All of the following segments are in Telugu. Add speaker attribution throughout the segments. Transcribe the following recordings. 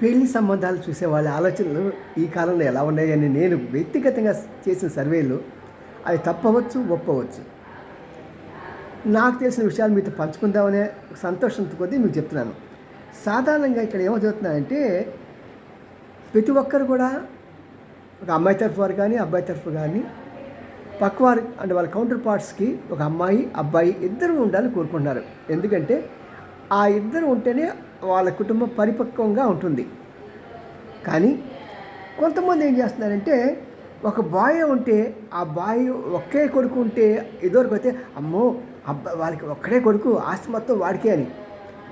Speaker 1: పెళ్ళి సంబంధాలు చూసే వాళ్ళ ఆలోచనలు ఈ కాలంలో ఎలా ఉన్నాయని నేను వ్యక్తిగతంగా చేసిన సర్వేలు అవి తప్పవచ్చు ఒప్పవచ్చు. నాకు తెలిసిన విషయాలు మీతో పంచుకుందామనే సంతోషంతో కొద్దీ మీకు చెప్తున్నాను. సాధారణంగా ఇక్కడ ఏమవుతుందంటే ప్రతి ఒక్కరు కూడా ఒక అమ్మాయి తరఫు వారు కానీ అబ్బాయి తరఫు కానీ పక్కవారు అంటే వాళ్ళ కౌంటర్ పార్ట్స్కి ఒక అమ్మాయి అబ్బాయి ఇద్దరు ఉండాలని కోరుకుంటున్నారు. ఎందుకంటే ఆ ఇద్దరు ఉంటేనే వాళ్ళ కుటుంబం పరిపక్వంగా ఉంటుంది. కానీ కొంతమంది ఏం చేస్తున్నారంటే ఒక బాయ్ ఉంటే ఆ బాయ్ ఒకే కొడుకు ఉంటే ఇదివరకు అయితే అమ్మో అబ్బా వాళ్ళకి ఒక్కడే కొడుకు ఆస్తి మొత్తం వాడికే అని.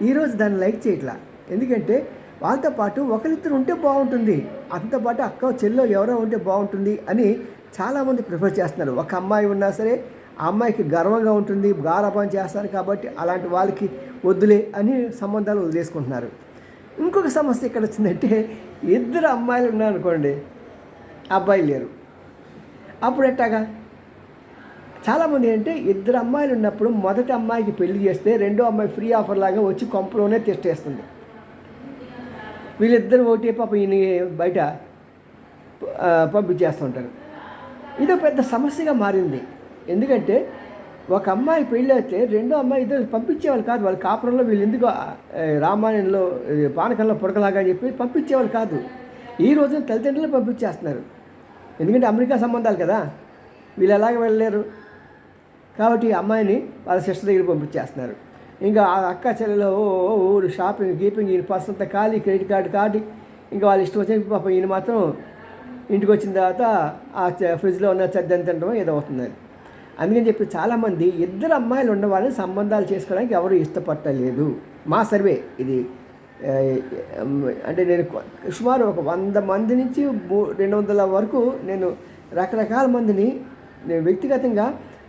Speaker 1: ఈరోజు దాన్ని లైక్ చేయట్లా. ఎందుకంటే వాళ్ళతో పాటు ఒకరిద్దరు ఉంటే బాగుంటుంది. అంతతో పాటు అక్క చెల్లో ఎవరో ఉంటే బాగుంటుంది అని చాలామంది ప్రిఫర్ చేస్తున్నారు. ఒక అమ్మాయి ఉన్నా సరే ఆ అమ్మాయికి గర్వంగా ఉంటుంది గారాభం చేస్తారు కాబట్టి అలాంటి వాళ్ళకి వద్దులే అని సంబంధాలు వదిలేసుకుంటున్నారు. ఇంకొక సమస్య ఎక్కడ వచ్చిందంటే ఇద్దరు అమ్మాయిలు ఉన్నారనుకోండి అబ్బాయిలు లేరు. అప్పుడు ఎట్టాగా? చాలామంది అంటే ఇద్దరు అమ్మాయిలు ఉన్నప్పుడు మొదటి అమ్మాయికి పెళ్ళి చేస్తే రెండో అమ్మాయి ఫ్రీ ఆఫర్ లాగా వచ్చి కొంపలోనే తెస్టేస్తుంది వీళ్ళిద్దరు ఒకటి పాప ఈయన బయట పంపించేస్తుంటారు ఇదో పెద్ద సమస్యగా మారింది. ఎందుకంటే ఒక అమ్మాయి పెళ్ళైతే రెండో అమ్మాయి ఇద్దరు పంపించేవాళ్ళు కాదు. వాళ్ళ కాపురంలో వీళ్ళు ఎందుకు రామాయణంలో పానకంలో పుడకలాగా అని చెప్పి పంపించేవాళ్ళు కాదు. ఈ రోజున తల్లిదండ్రులు పంపించేస్తున్నారు. ఎందుకంటే అమెరికా సంబంధాలు కదా. వీళ్ళు ఎలాగ వెళ్ళలేరు? కాబట్టి అమ్మాయిని వాళ్ళ సిస్టర్ దగ్గర పంపించేస్తున్నారు. ఇంకా ఆ అక్క చెల్లెలు ఓ ఊరు షాపింగ్ గీపింగ్ ఈయన పర్స్ అంతా ఖాళీ క్రెడిట్ కార్డు కార్డు ఇంకా వాళ్ళు ఇష్టం వచ్చిన పాపం ఈయన మాత్రం ఇంటికి వచ్చిన తర్వాత ఆ ఫ్రిడ్జ్లో ఉన్న చెద్దని తినడం ఏదో అవుతుంది అందుకని చెప్పి చాలామంది ఇద్దరు అమ్మాయిలు ఉన్న సంబంధాలు చేసుకోవడానికి ఎవరు ఇష్టపడలేదు మా సర్వే ఇది అంటే నేను సుమారు ఒక వంద మంది నుంచి రెండు వందల వరకు నేను రకరకాల మందిని నేను వ్యక్తిగతంగా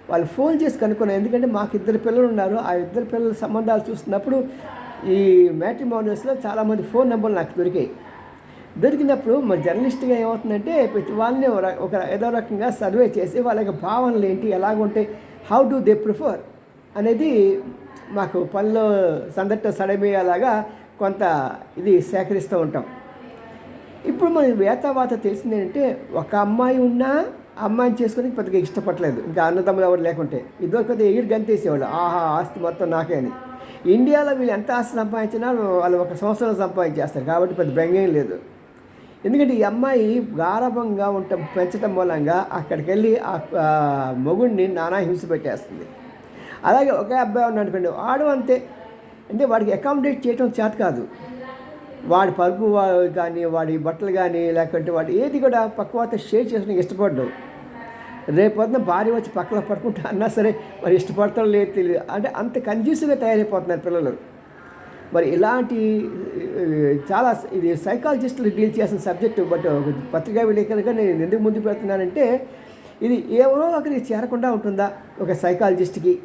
Speaker 1: వాళ్ళు ఫోన్ చేసి కనుక్కున్నాను. ఎందుకంటే మాకు ఇద్దరు పిల్లలు ఉన్నారు. ఆ ఇద్దరు పిల్లల సంబంధాలు చూస్తున్నప్పుడు ఈ మ్యాట్రిమోనియల్స్లో చాలామంది ఫోన్ నెంబర్లు నాకు దొరికాయి. దొరికినప్పుడు మా జర్నలిస్ట్గా ఏమవుతుందంటే ప్రతి వాళ్ళని ఒక ఏదో రకంగా సర్వే చేసి వాళ్ళ యొక్క భావనలు ఏంటి ఎలాగుంటాయి హౌ డు దే ప్రిఫర్ అనేది మాకు పనిలో సందట్ట సడమేయాలాగా కొంత ఇది సేకరిస్తూ ఉంటాం. ఇప్పుడు మన వేతవాత తెలిసింది ఏంటంటే ఒక అమ్మాయి ఉన్నా అమ్మాయిని చేసుకోవడానికి పెద్దగా ఇష్టపడలేదు. ఇంకా అన్నదమ్ములు ఎవరు లేకుంటే. ఇదివరకు కొద్దిగా ఎగిరి గంతేసేవాళ్ళు. ఆహా ఆస్తి మొత్తం నాకే అని. ఇండియాలో వీళ్ళు ఎంత ఆస్తి సంపాదించినా వాళ్ళు ఒక సంవత్సరం సంపాదించేస్తారు. కాబట్టి పెద్ద బెంగేం లేదు. ఎందుకంటే ఈ అమ్మాయి గారభంగా ఉండటం పెంచడం మూలంగా అక్కడికి వెళ్ళి ఆ మొగుడిని నానా హింస పెట్టేస్తుంది. అలాగే ఒకే అబ్బాయి ఉన్నాడు అనుకోండి వాడు అంతే. అంటే వాడికి అకామిడేట్ చేయటం చేత కాదు. వాడి పరుపు కానీ వాడి బట్టలు కానీ లేకుంటే వాడు ఏది కూడా పక్కవాత షేర్ చేసుకుని ఇష్టపడ్డావు రేపొద్దున భార్య వచ్చి పక్కన పడుకుంటా అన్నా సరే మరి ఇష్టపడతారో లేదు తెలియదు అంటే అంత కన్ఫ్యూజ్గా తయారైపోతున్నారు పిల్లలు. మరి ఇలాంటి చాలా ఇది సైకాలజిస్టులు డీల్ చేసిన సబ్జెక్టు బట్ పత్రికా విలేకరుగా నేను ఎందుకు ముందు పెడుతున్నానంటే ఇది ఎవరో ఒకరికి చేరకుండా ఉంటుందా ఒక సైకాలజిస్ట్కి?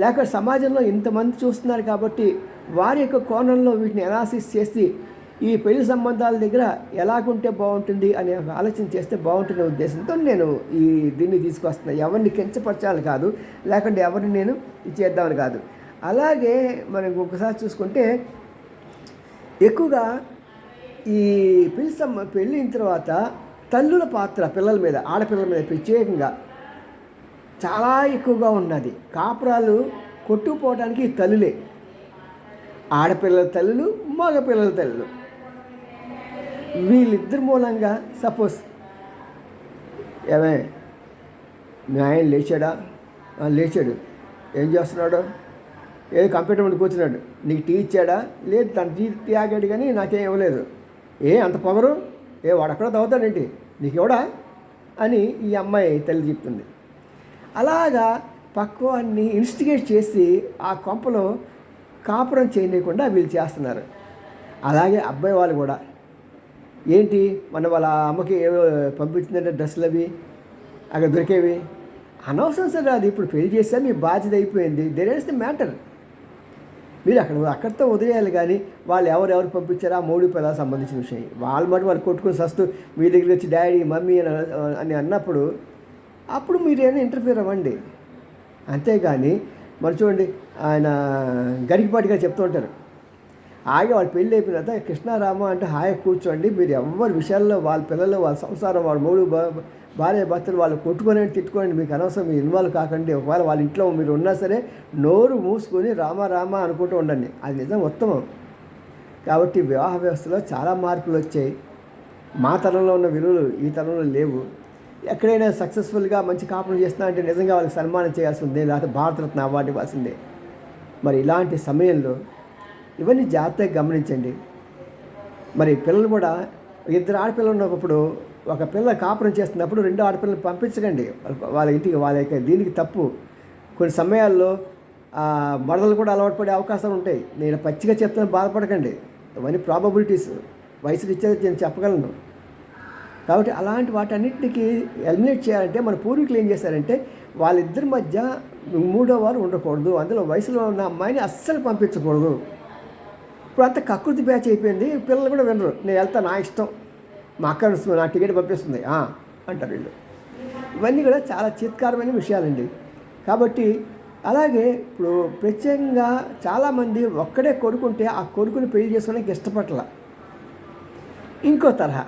Speaker 1: లేక సమాజంలో ఇంతమంది చూస్తున్నారు కాబట్టి వారి యొక్క కోణంలో వీటిని అనాలిసిస్ చేసి ఈ పెళ్ళి సంబంధాల దగ్గర ఎలాగుంటే బాగుంటుంది అనే ఆలోచన చేస్తే బాగుంటుందనే ఉద్దేశంతో నేను ఈ దీన్ని తీసుకొస్తున్నాను ఎవరిని కించపరచాలి కాదు లేకుంటే ఎవరిని నేను చేద్దామని కాదు. అలాగే మనం ఒకసారి చూసుకుంటే ఎక్కువగా ఈ పిలిసమ్మ పెళ్ళిన తర్వాత తల్లుల పాత్ర పిల్లల మీద ఆడపిల్లల మీద ప్రత్యేకంగా చాలా ఎక్కువగా ఉన్నది. కాపురాలు కొట్టుకుపోవడానికి తల్లులే. ఆడపిల్లల తల్లులు మగపిల్లల తల్లులు. వీళ్ళిద్దరి మూలంగా సపోజ్ ఏమే మీ ఆయన లేచాడా? లేచాడు. ఏం చేస్తున్నాడు? ఏదో కంప్యూటర్ ముందు కూర్చున్నాడు. నీకు టీ ఇచ్చాడా? లేదు తన టీ టీ ఆగాడు కానీ నాకేం ఇవ్వలేదు. ఏ అంత పొగరు? ఏ వాడక్కడ తాగుతాడేంటి నీకు ఇవ్వడా? అని ఈ అమ్మాయి తల్లి చెప్తుంది. అలాగా పక్వాన్ని ఇన్స్టిగేట్ చేసి ఆ కొంపలో కాపురం చేయలేకుండా వీళ్ళు చేస్తున్నారు. అలాగే అబ్బాయి వాళ్ళు కూడా. ఏంటి? మన వాళ్ళ అమ్మకి ఏవో పంపించిందంటే డ్రెస్సులు అవి అక్కడ దొరికేవి. అనవసరం సార్ అది ఇప్పుడు పెళ్ళి చేస్తే మీ బాధ్యత అయిపోయింది. దేర్ ఇస్ ది మ్యాటర్ మీరు అక్కడ అక్కడితో వదిలేయాలి కానీ వాళ్ళు ఎవరెవరు పంపించారో మోడీ పిల్లలకు సంబంధించిన విషయం. వాళ్ళు మటు వాళ్ళు కొట్టుకుని సస్తూ మీ దగ్గరికి వచ్చి డాడీ మమ్మీ అని అని అన్నప్పుడు అప్పుడు మీరేమైనా ఇంటర్ఫియర్ అవ్వండి. అంతేగాని మరి చూడండి ఆయన గరికిపాటిగా చెప్తూ ఉంటారు. ఆగి వాళ్ళ పెళ్ళి అయిపోయిన తర్వాత కృష్ణారామ అంటే హాయ్ కూర్చోండి. మీరు ఎవరి విషయాల్లో వాళ్ళ పిల్లలు వాళ్ళ సంసారం వాళ్ళ మూడు భార్య భర్తలు వాళ్ళు కొట్టుకొని తిట్టుకోండి మీకు అనవసరం మీరు ఇన్వాల్వ్ కాకండి. ఒకవేళ వాళ్ళ ఇంట్లో మీరు ఉన్నా సరే నోరు మూసుకొని రామ రామ అనుకుంటూ ఉండండి. అది నిజం ఉత్తమం. కాబట్టి వివాహ వ్యవస్థలో చాలా మార్పులు వచ్చాయి. మా తరంలో ఉన్న విలువలు ఈ తరంలో లేవు. ఎక్కడైనా సక్సెస్ఫుల్గా మంచి కాపురం చేస్తున్నా అంటే నిజంగా వాళ్ళకి సన్మానం చేయాల్సిందే లేకపోతే భారతరత్న అవార్డు ఇవ్వాల్సిందే మరి ఇలాంటి సమయంలో ఇవన్నీ జాగ్రత్తగా గమనించండి. మరి పిల్లలు కూడా ఇద్దరు ఆడపిల్లలు ఉన్నప్పుడు ఒక పిల్ల కాపురం చేస్తున్నప్పుడు రెండు ఆడపిల్లలు పంపించకండి. వాళ్ళ- ఇంటికి వాళ్ళ యొక్క దీనికి తప్పు. కొన్ని సమయాల్లో మడదలు మరదలు కూడా అలవాటు పడే అవకాశాలు ఉంటాయి. నేను పచ్చిగా చెప్తాను బాధపడకండి. ఇవన్నీ ప్రాబబిలిటీస్ వయసు ఇచ్చేది నేను చెప్పగలను. కాబట్టి అలాంటి వాటన్నిటికీ ఎలిమినేట్ చేయాలంటే మన పూర్వీకులు ఏం చేశారంటే వాళ్ళిద్దరి మధ్య మూడో వారు ఉండకూడదు. అందులో వయసులో ఉన్న అమ్మాయిని అస్సలు పంపించకూడదు. ఇప్పుడు అంత కకృతి బ్యాచ్ అయిపోయింది. పిల్లలు కూడా వినరు. నేను వెళ్తా నా ఇష్టం. మా అక్క వస్తుంది, నా టికెట్ పంపిస్తుంది. అంటారు వీళ్ళు. ఇవన్నీ కూడా చాలా చిత్కారమైన విషయాలండి. కాబట్టి అలాగే ఇప్పుడు ప్రత్యేకంగా చాలామంది ఒక్కడే కొడుకుంటే ఆ కొడుకుని పెళ్ళి చేసుకోవడానికి ఇష్టపడాల ఇంకో తరహా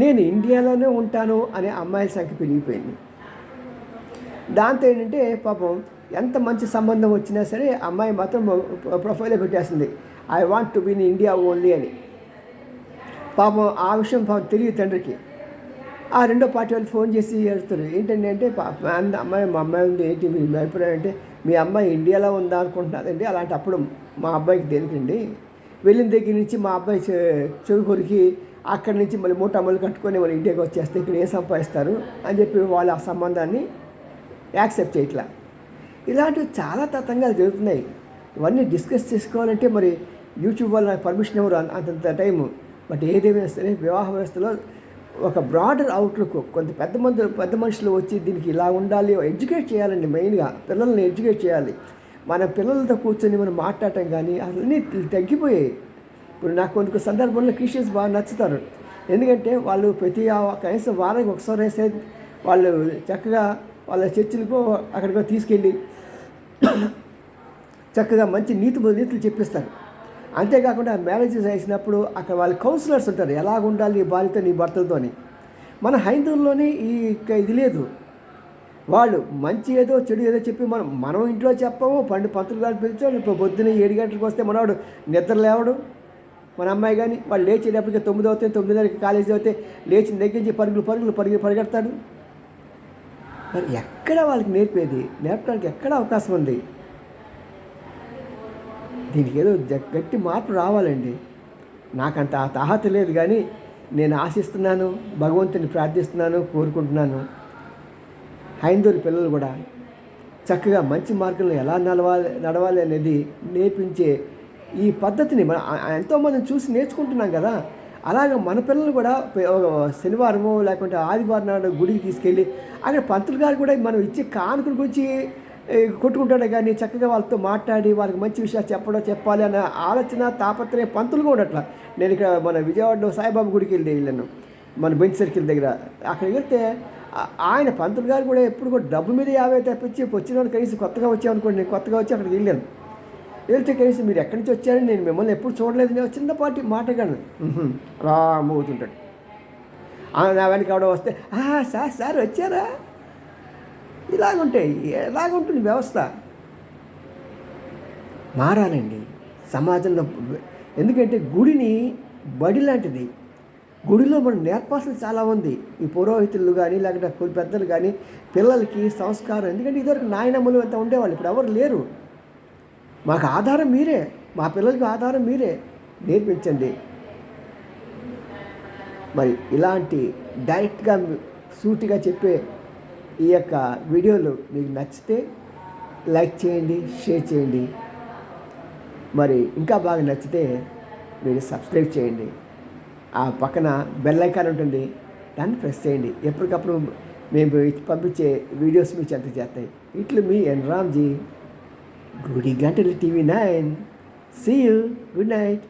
Speaker 1: నేను ఇండియాలోనే ఉంటాను అనే అమ్మాయిల సంఖ్య పెరిగిపోయింది. దాంతో ఏంటంటే పాపం ఎంత మంచి సంబంధం వచ్చినా సరే అమ్మాయి మాత్రం ప్రొఫైలే పెట్టేస్తుంది. I want to be in India only అని. పాపం ఆ విషయం పాపం తెలియదు తండ్రికి. ఆ రెండో పార్టీ వాళ్ళు ఫోన్ చేసి వెళ్తారు ఏంటండి అంటే అమ్మాయి మా అమ్మాయి ఉంది ఏంటి మీ అభిప్రాయం అంటే మీ అమ్మాయి ఇండియాలో ఉందా అనుకుంటున్నారండి అలాంటి అప్పుడు మా అబ్బాయికి దేనికండి? వెళ్ళిన దగ్గర నుంచి మా అబ్బాయి చెవి కొరికి అక్కడి నుంచి మళ్ళీ మూట అమలు కట్టుకొని మన ఇండియాకి వచ్చేస్తే ఇక్కడ ఏం సంపాదిస్తారు అని చెప్పి వాళ్ళు ఆ సంబంధాన్ని యాక్సెప్ట్ చేయట్లా. ఇలాంటివి చాలా తతంగాలు జరుగుతున్నాయి. ఇవన్నీ డిస్కస్ చేసుకోవాలంటే మరి యూట్యూబ్ వాళ్ళు నాకు పర్మిషన్ ఇవ్వరు అంతంత టైము బట్ ఏదేమైనా సరే వివాహ వ్యవస్థలో ఒక బ్రాడర్ అవుట్లుక్ కొంత పెద్ద మంది పెద్ద మనుషులు వచ్చి దీనికి ఇలా ఉండాలి ఎడ్యుకేట్ చేయాలండి మెయిన్గా పిల్లల్ని ఎడ్యుకేట్ చేయాలి. మన పిల్లలతో కూర్చొని మనం మాట్లాడటం కానీ అవన్నీ తగ్గిపోయాయి. ఇప్పుడు నాకు కొన్ని కొన్ని సందర్భంలో క్రిస్టియన్స్ బాగా నచ్చుతారు. ఎందుకంటే వాళ్ళు ప్రతి కనీసం వారానికి ఒకసారి వేస్తే వాళ్ళు చక్కగా వాళ్ళ చర్చిలకు అక్కడికో తీసుకెళ్ళి చక్కగా మంచి నీతి నీతులు చెప్పిస్తారు. అంతేకాకుండా మ్యారేజెస్ వేసినప్పుడు అక్కడ వాళ్ళ కౌన్సిలర్స్ ఉంటారు. ఎలాగ ఉండాలి నీ భార్యతో నీ భర్తలతోని? మన హైందవుల్లోని ఈ ఇది లేదు. వాళ్ళు మంచి ఏదో చెడు ఏదో చెప్పి మనం మనం ఇంట్లో చెప్పము పండు పంతులు గారు పిలిచాడు ఇప్పుడు పొద్దున్న ఏడు గంటలకు వస్తే మనవాడు నిద్ర లేవడు. మన అమ్మాయి కానీ వాళ్ళు లేచేటప్పటికి తొమ్మిది అవుతాయి తొమ్మిదిన్నరకి కాలేజీ అవుతే లేచి నెగ్గించి పరుగులు పరుగులు పరుగులు పరిగి పరిగెడతాడు. మరి ఎక్కడ వాళ్ళకి నేర్పేది? నేర్పడానికి ఎక్కడ అవకాశం ఉంది? దీనికి ఏదో గట్టి మార్పు రావాలండి. నాకంత ఆ తాహత లేదు కానీ నేను ఆశిస్తున్నాను భగవంతుని ప్రార్థిస్తున్నాను కోరుకుంటున్నాను. హైందవుల పిల్లలు కూడా చక్కగా మంచి మార్గంలో ఎలా నడవాలి నడవాలి అనేది నేర్పించే ఈ పద్ధతిని మనం ఎంతో మనం చూసి నేర్చుకుంటున్నాం కదా. అలాగే మన పిల్లలు కూడా శనివారము లేకుంటే ఆదివారం నాడు గుడికి తీసుకెళ్ళి అక్కడ పంతులు గారు కూడా మనం ఇచ్చే కానుకల గురించి కొట్టుకుంటాడే కానీ చక్కగా వాళ్ళతో మాట్లాడి వాళ్ళకి మంచి విషయాలు చెప్పడం చెప్పాలి అన్న ఆలోచన తాపత్రయం పంతులుగా ఉండట్ల. నేను ఇక్కడ మన విజయవాడలో సాయిబాబు గుడికి వెళ్ళి వెళ్ళాను. మన బెంచ్ సర్కిల్ దగ్గర. అక్కడికి వెళ్తే ఆయన పంతులు గారు కూడా ఎప్పుడు కూడా డబ్బు మీద యాభై తప్పించి వచ్చిన వాళ్ళు కనీసం కొత్తగా వచ్చామనుకోండి నేను కొత్తగా వచ్చి అక్కడికి వెళ్ళాను. వెళ్తే కనీసం మీరు ఎక్కడి నుంచి వచ్చారని నేను మిమ్మల్ని ఎప్పుడు చూడలేదు. నేను చిన్నపాటి మాటగాను అలా మోగుతుంటాడు. ఆ, నా వెనక ఆవిడ వస్తే సార్ సార్ వచ్చారా? ఇలాగుంటాయి. ఎలాగుంటుంది వ్యవస్థ? మారాలండి. సమాజంలో ఎందుకంటే గుడిని బడి లాంటిది. గుడిలో మనం నేర్పాల్సిన చాలా ఉంది. ఈ పురోహితులు కానీ లేకపోతే కొన్ని పెద్దలు కానీ పిల్లలకి సంస్కారం. ఎందుకంటే ఇదివరకు నాయనమ్మలు అంతా ఉండేవాళ్ళు. ఇప్పుడు ఎవరు లేరు. మాకు ఆధారం మీరే. మా పిల్లలకి ఆధారం మీరే. నేర్పించండి. మరి ఇలాంటి డైరెక్ట్గా సూటిగా చెప్పే ఈ యొక్క వీడియోలు మీకు నచ్చితే లైక్ చేయండి షేర్ చేయండి. మరి ఇంకా బాగా నచ్చితే మీరు సబ్స్క్రైబ్ చేయండి. ఆ పక్కన బెల్ ఐకాన్ ఉంటుంది దాన్ని ప్రెస్ చేయండి. ఎప్పటికప్పుడు మేము పంపించే వీడియోస్ మీకు చెంత చేస్తాయి. ఇట్లు మీ ఎన్ రామ్జీ గుడి గంటలు TV nine. See you good night